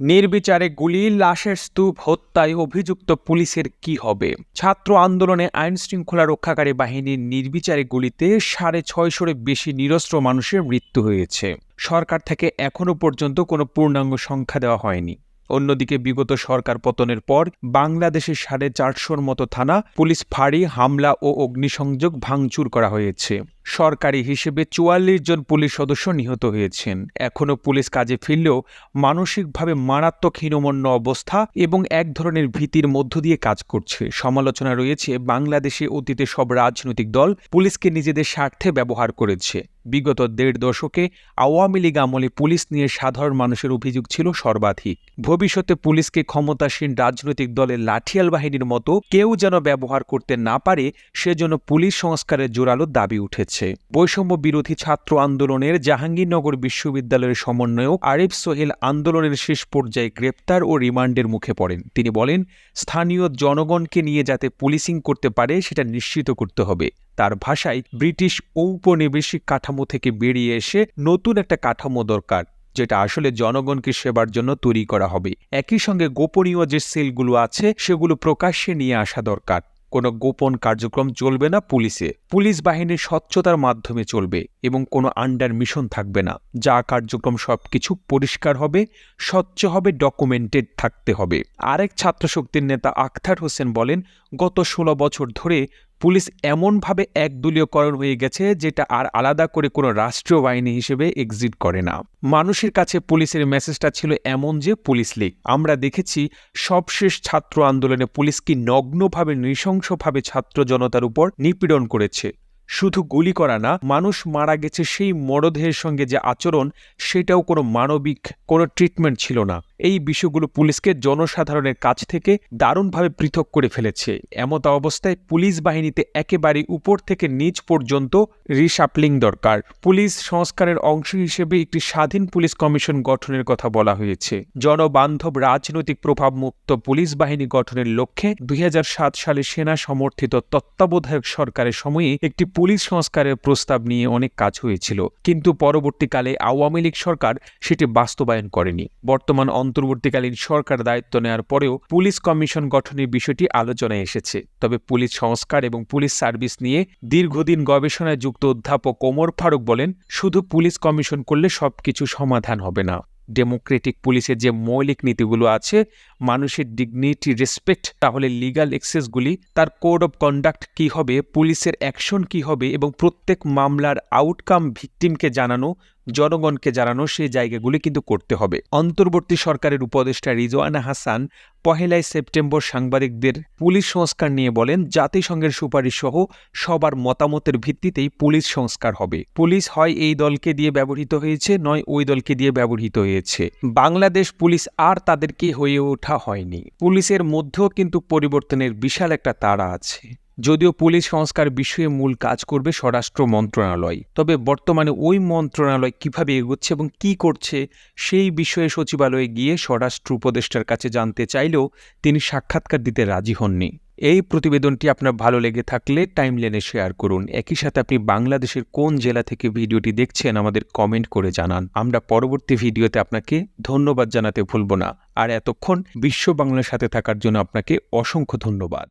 নির্বিচারে গুলি লাশের স্তূপ, হত্যায় অভিযুক্ত পুলিশের কি হবে? ছাত্র আন্দোলনে আইন শৃঙ্খলা রক্ষাকারী বাহিনীর নির্বিচারে গুলিতে সাড়ে ছয়শোর বেশি নিরস্ত্র মানুষের মৃত্যু হয়েছে। সরকার থেকে এখনও পর্যন্ত কোনো পূর্ণাঙ্গ সংখ্যা দেওয়া হয়নি। অন্যদিকে বিগত সরকার পতনের পর বাংলাদেশের সাড়ে চারশোর মতো থানা, পুলিশ ফাঁড়ি, হামলা ও অগ্নিসংযোগ ভাঙচুর করা হয়েছে। সরকারি হিসেবে চুয়াল্লিশ জন পুলিশ সদস্য নিহত হয়েছেন। এখনও পুলিশ কাজে ফিরলেও মানসিকভাবে মারাত্মক হীনমন্য অবস্থা এবং এক ধরনের ভীতির মধ্য দিয়ে কাজ করছে। সমালোচনা রয়েছে, বাংলাদেশে অতীতে সব রাজনৈতিক দল পুলিশকে নিজেদের স্বার্থে ব্যবহার করেছে। বিগত দেড় দশকে আওয়ামী লীগ আমলে পুলিশ নিয়ে সাধারণ মানুষের অভিযোগ ছিল সর্বাধিক। ভবিষ্যতে পুলিশকে ক্ষমতাসীন রাজনৈতিক দলের লাঠিয়াল বাহিনীর মতো কেউ যেন ব্যবহার করতে না পারে, সেজন্য পুলিশ সংস্কারের জোরালো দাবি উঠেছে। বৈষম্য বিরোধী ছাত্র আন্দোলনের জাহাঙ্গীরনগর বিশ্ববিদ্যালয়ের সমন্বয়ক আরিফ সোহেল আন্দোলনের শেষ পর্যায়ে গ্রেপ্তার ও রিমান্ডের মুখে পড়েন। তিনি বলেন, স্থানীয় জনগণকে নিয়ে যাতে পুলিশিং করতে পারে, সেটা নিশ্চিত করতে হবে। তার ভাষায় ব্রিটিশ ঔপনিবেশিক কাঠামো থেকে বেরিয়ে এসে নতুন একটা কাঠামো দরকার, যেটা আসলে জনগণকে সেবার জন্য তৈরি করা হবে। একই সঙ্গে গোপনীয় যে সেলগুলো আছে, সেগুলো প্রকাশ্যে নিয়ে আসা দরকার। কোনো গোপন কার্যক্রম চলবে না পুলিশে। পুলিশ বাহিনীর স্বচ্ছতার মাধ্যমে চলবে এবং কোনো আন্ডার মিশন থাকবে না। যা কার্যক্রম সব কিছু পরিষ্কার হবে, স্বচ্ছ হবে, ডকুমেন্টেড থাকতে হবে। আরেক ছাত্রশক্তির নেতা আখতার হোসেন বলেন, গত ষোলো বছর ধরে পুলিশ এমনভাবে একদলীয়করণ হয়ে গেছে যেটা আর আলাদা করে কোনো রাষ্ট্রীয় বাহিনী হিসেবে এক্সিট করে না। মানুষের কাছে পুলিশের মেসেজটা ছিল এমন যে পুলিশ লীগ আমরা দেখেছি সবশেষ ছাত্র আন্দোলনে পুলিশ কি নগ্নভাবে, নৃশংসভাবে ছাত্র জনতার উপর নিপীড়ন করেছে। শুধু গুলি করা না, মানুষ মারা গেছে সেই মরদেহের সঙ্গে যে আচরণ, সেটাও কোনো মানবিক কোনো ট্রিটমেন্ট ছিল না। এই বিষয়গুলো পুলিশকে জনসাধারণের কাছ থেকে দারুণভাবে পৃথক করে ফেলেছে। এমত অবস্থায় পুলিশ বাহিনীতে একেবারে উপর থেকে নিচ পর্যন্ত রিশাপলিং দরকার। পুলিশ সংস্কারের অংশ হিসেবে একটি স্বাধীন পুলিশ কমিশন গঠনের কথা বলা হয়েছে। জনবান্ধব রাজনৈতিক প্রভাবমুক্ত পুলিশ বাহিনী গঠনের লক্ষ্যে দুই হাজার সাত সালে সেনা সমর্থিত তত্ত্বাবধায়ক সরকারের সময়ে একটি পুলিশ সংস্কারের প্রস্তাব নিয়ে অনেক কাজ হয়েছিল। কিন্তু পরবর্তীকালে আওয়ামী লীগ সরকার সেটি বাস্তবায়ন করেনি। বর্তমান অন্তর্বর্তীকালীন সরকার দায়িত্ব নেওয়ার পরেও পুলিশ কমিশন গঠনের বিষয়টি আলোচনায় এসেছে। তবে পুলিশ সংস্কার এবং পুলিশ সার্ভিস নিয়ে দীর্ঘদিন গবেষণায় যুক্ত অধ্যাপক ওমর ফারুক বলেন, শুধু পুলিশ কমিশন করলে সবকিছু সমাধান হবে না। ডেমোক্রেটিক পুলিশের যে মৌলিক নীতিগুলো আছে, মানুষের ডিগনিটি, রেসপেক্ট, তাহলে লিগাল এক্সেসগুলি, তার কোড অব কন্ডাক্ট কি হবে, পুলিশের অ্যাকশন কি হবে এবং প্রত্যেক মামলার আউটকাম ভিকটিমকে জানানো জনগণকে জানানো সেই জায়গাগুলি কিন্তু করতে হবে। অন্তর্বর্তী সরকারের উপদেষ্টা রিজওয়ানা হাসান পহেলাই সেপ্টেম্বর সাংবাদিকদের পুলিশ সংস্কার নিয়ে বলেন, জাতিসংঘের সুপারিশ সহ সবার মতামতের ভিত্তিতেই পুলিশ সংস্কার হবে। পুলিশ হয় এই দলকে দিয়ে ব্যবহৃত হয়েছে, নয় ওই দলকে দিয়ে ব্যবহৃত হয়েছে। বাংলাদেশ পুলিশ আর তাদেরকে হয়ে ওঠা হয়নি। পুলিশের মধ্যেও কিন্তু পরিবর্তনের বিশাল একটা তাড়া আছে। যদিও পুলিশ সংস্কার বিষয়ে মূল কাজ করবে স্বরাষ্ট্র মন্ত্রণালয়। তবে বর্তমানে ওই মন্ত্রণালয় কীভাবে এগোচ্ছে এবং কি করছে, সেই বিষয়ে সচিবালয়ে গিয়ে স্বরাষ্ট্র উপদেষ্টার কাছে জানতে চাইলেও তিনি সাক্ষাৎকার দিতে রাজি হননি। এই প্রতিবেদনটি আপনার ভালো লেগে থাকলে টাইমলাইনে শেয়ার করুন। একই সাথে আপনি বাংলাদেশের কোন জেলা থেকে ভিডিওটি দেখছেন আমাদের কমেন্ট করে জানান। আমরা পরবর্তী ভিডিওতে আপনাকে ধন্যবাদ জানাতে ভুলব না। আর এতক্ষণ বিশ্ব বাংলার সাথে থাকার জন্য আপনাকে অসংখ্য ধন্যবাদ।